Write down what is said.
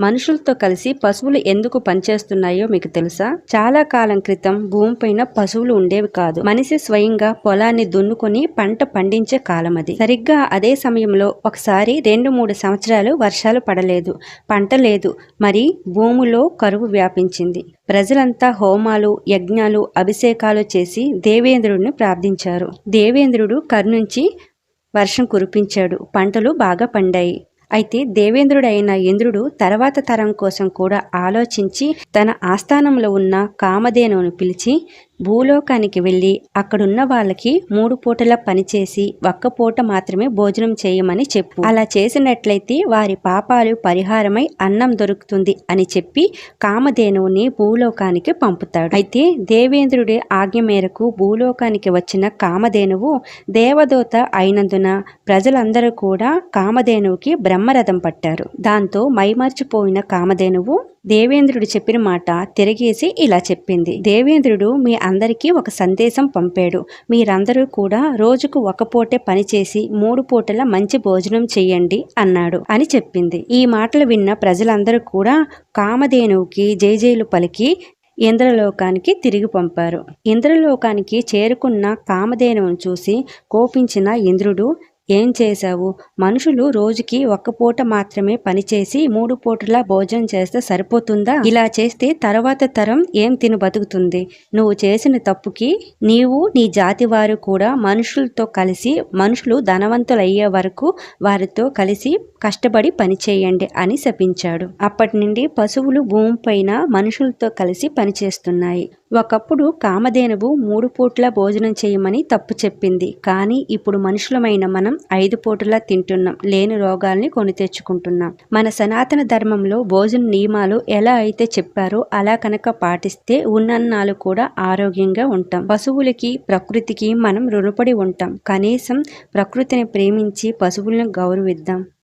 మనుషులతో కలిసి పశువులు ఎందుకు పనిచేస్తున్నాయో మీకు తెలుసా? చాలా కాలం క్రితం భూమిపైన పశువులు ఉండేవి కాదు. మనిషి స్వయంగా పొలాన్ని దున్నుకొని పంట పండించే కాలం అది. సరిగ్గా అదే సమయంలో ఒకసారి రెండు మూడు సంవత్సరాలు వర్షాలు పడలేదు. పంట లేదు. మరి భూమిలో కరువు వ్యాపించింది. ప్రజలంతా హోమాలు యజ్ఞాలు అభిషేకాలు చేసి దేవేంద్రుడిని ప్రార్థించారు. దేవేంద్రుడు కర్నుంచి వర్షం కురిపించాడు. పంటలు బాగా పండాయి. అయితే దేవేంద్రుడైన ఇంద్రుడు తర్వాత తరం కోసం కూడా ఆలోచించి తన ఆస్థానంలో ఉన్న కామధేనువును పిలిచి భూలోకానికి వెళ్ళి అక్కడున్న వాళ్ళకి మూడు పూటల పనిచేసి ఒక్క పూట మాత్రమే భోజనం చేయమని చెప్పు. అలా చేసినట్లయితే వారి పాపాలు పరిహారమై అన్నం దొరుకుతుంది అని చెప్పి కామధేనువుని భూలోకానికి పంపుతాడు. అయితే దేవేంద్రుడి ఆజ్ఞ మేరకు భూలోకానికి వచ్చిన కామధేనువు దేవదూత అయినందున ప్రజలందరూ కూడా కామధేనువుకి బ్రహ్మరథం పట్టారు. దాంతో మైమర్చిపోయిన కామధేనువు దేవేంద్రుడు చెప్పిన మాట తిరిగేసి ఇలా చెప్పింది. దేవేంద్రుడు మీ అందరికీ ఒక సందేశం పంపాడు. మీరందరూ కూడా రోజుకు ఒక పూటే పనిచేసి మూడు పూటల మంచి భోజనం చెయ్యండి అన్నాడు అని చెప్పింది. ఈ మాటలు విన్న ప్రజలందరూ కూడా కామధేనువుకి జైజైలు పలికి ఇంద్రలోకానికి తిరిగి పంపారు. ఇంద్రలోకానికి చేరుకున్న కామధేనువును చూసి కోపించిన ఇంద్రుడు ఏం చేశావు? మనుషులు రోజుకి ఒక్క పూట మాత్రమే పనిచేసి మూడు పూటలా భోజనం చేస్తే సరిపోతుందా? ఇలా చేస్తే తర్వాత తరం ఏం తిని బతుకుతుంది? నువ్వు చేసిన తప్పుకి నీవు నీ జాతి వారు కూడా మనుషులతో కలిసి మనుషులు ధనవంతులయ్యే వరకు వారితో కలిసి కష్టపడి పనిచేయండి అని శపించాడు. అప్పటి నుండి పశువులు భూమిపైన మనుషులతో కలిసి పనిచేస్తున్నాయి ఒకప్పుడు కామధేనువు మూడు పూట్ల భోజనం చేయమని తప్పు చెప్పింది. కానీ ఇప్పుడు మనుషులమైన మనం ఐదు పూటలా తింటున్నాం లేని రోగాల్ని కొని తెచ్చుకుంటున్నాం. మన సనాతన ధర్మంలో భోజన నియమాలు ఎలా అయితే చెప్పారో అలా కనుక పాటిస్తే ఉన్నన్నాలు కూడా ఆరోగ్యంగా ఉంటాం. పశువులకి ప్రకృతికి మనం రుణపడి ఉంటాం. కనీసం ప్రకృతిని ప్రేమించి పశువులను గౌరవిద్దాం.